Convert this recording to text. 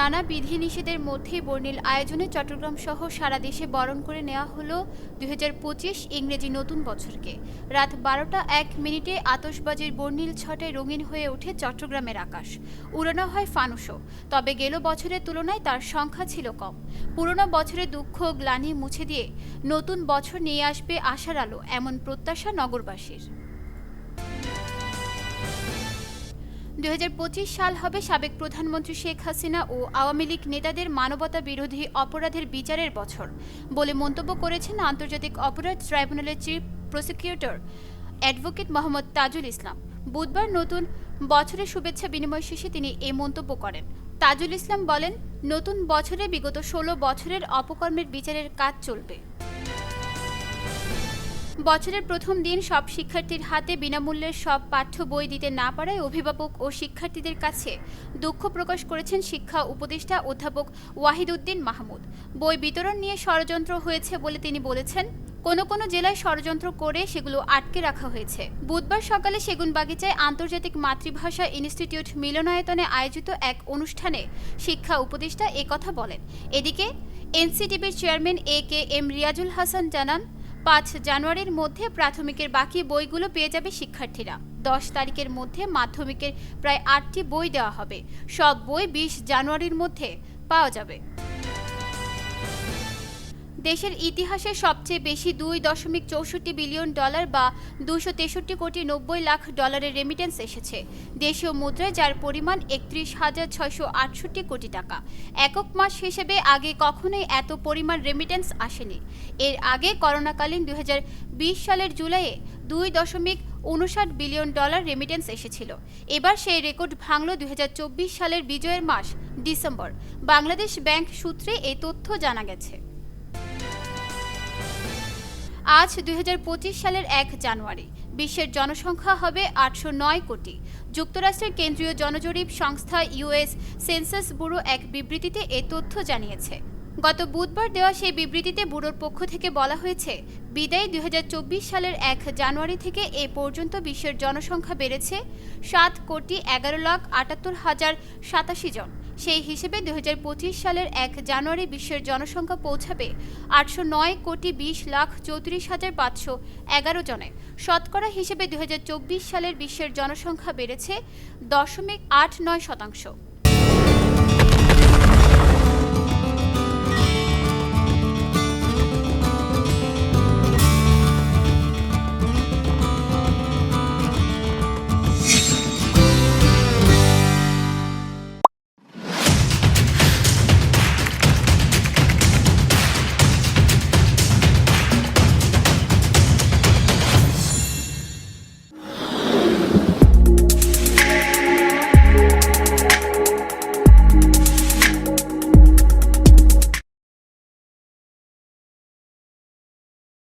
নানা বিধিনিষেধের মধ্যেই বর্ণিল আয়োজনে চট্টগ্রাম সহ সারা দেশে বরণ করে নেওয়া হলো দু হাজার পঁচিশ ইংরেজি নতুন বছরকে। রাত বারোটা এক মিনিটে আতশবাজির বর্ণিল ছটায় রঙিন হয়ে ওঠে চট্টগ্রামের আকাশ। উড়ানো হয় ফানুসও তবে গেল বছরের তুলনায় তার সংখ্যা ছিল কম। পুরনো বছরের দুঃখ গ্লানি মুছে দিয়ে নতুন বছর নিয়ে আসবে আশার আলো, এমন প্রত্যাশা নগরবাসীর। দু হাজার পঁচিশ সাল হবে সাবেক প্রধানমন্ত্রী শেখ হাসিনা ও আওয়ামী লীগ নেতাদের মানবতা বিরোধী অপরাধের বিচারের বছর বলে মন্তব্য করেছেন আন্তর্জাতিক অপরাধ ট্রাইব্যুনালের chief prosecutor advocate Mohammad Tajul Islam. বুধবার নতুন বছরের শুভেচ্ছা বিনিময় শেষে তিনি এই মন্তব্য করেন। তাজুল ইসলাম বলেন, নতুন বছরে বিগত ষোলো বছরের অপকর্মের বিচারের কাজ চলবে। বছরের প্রথম দিন সব শিক্ষার্থীর হাতে বিনামূল্যের সব পাঠ্য বই দিতে না পারায় অভিভাবক ও শিক্ষার্থীদের কাছে দুঃখ প্রকাশ করেছেন শিক্ষা উপদেষ্টা অধ্যাপক ওয়াহিদ উদ্দিন মাহমুদ। বই বিতরণ নিয়ে ষড়যন্ত্র হয়েছে বলে তিনি বলেছেন, কোনো কোনো জেলায় ষড়যন্ত্র করে সেগুলো আটকে রাখা হয়েছে। বুধবার সকালে সেগুনবাগিচায় আন্তর্জাতিক মাতৃভাষা ইনস্টিটিউট মিলনায়তনে আয়োজিত এক অনুষ্ঠানে শিক্ষা উপদেষ্টা একথা বলেন। এদিকে এনসিটিভির chairman A K M Riazul Hasan জানান পাঁচ জানুয়ারির মধ্যে প্রাথমিকের বাকি বইগুলো পেয়ে যাবে শিক্ষার্থীরা। দশ তারিখের মধ্যে মাধ্যমিকের প্রায় আটটি বই দেওয়া হবে। সব বই বিশ জানুয়ারির মধ্যে পাওয়া যাবে। দেশের ইতিহাসে সবচেয়ে বেশি দুই দশমিক চৌষট্টি বিলিয়ন ডলার বা দুশো তেষট্টি কোটি নব্বই লাখ ডলারের রেমিটেন্স এসেছে। দেশীয় মুদ্রায় যার পরিমাণ একত্রিশ হাজার ছয়শো আটষট্টি কোটি টাকা। একক মাস হিসেবে আগে কখনোই এত পরিমাণ রেমিটেন্স আসেনি। এর আগে করোনাকালীন দুই হাজার বিশ সালের জুলাইয়ে দুই দশমিক উনষাট বিলিয়ন ডলার রেমিটেন্স এসেছিল। এবার সেই রেকর্ড ভাঙল দুই হাজার চব্বিশ সালের বিজয়ের মাস ডিসেম্বর। বাংলাদেশ ব্যাংক সূত্রে এই তথ্য জানা গেছে। আজ দুই হাজার পঁচিশ সালের এক জানুয়ারি। বিশ্বের জনসংখ্যা হবে আটশো নয় কোটি। যুক্তরাষ্ট্রের কেন্দ্রীয় জনজরিপ সংস্থা ইউএস সেন্সাস ব্যুরো এক বিবৃতিতে এ তথ্য জানিয়েছে। গত বুধবার দেওয়া সেই বিবৃতিতে ব্যুরোর পক্ষ থেকে বলা হয়েছে, বিদায়ী দুই হাজার চব্বিশ সালের এক জানুয়ারি থেকে এ পর্যন্ত বিশ্বের জনসংখ্যা বেড়েছে সাত কোটি এগারো লাখ আটাত্তর হাজার সাতাশি জন। সেই হিসেবে দু হাজার পঁচিশ সালের এক জানুয়ারি বিশ্বের জনসংখ্যা পৌঁছাবে আটশো নয় কোটি বিশ লাখ চৌত্রিশ হাজার পাঁচশো এগারো জনে। শতকরা হিসেবে দু হাজার চব্বিশ সালের বিশ্বের জনসংখ্যা বেড়েছে দশমিক আট নয় শতাংশ।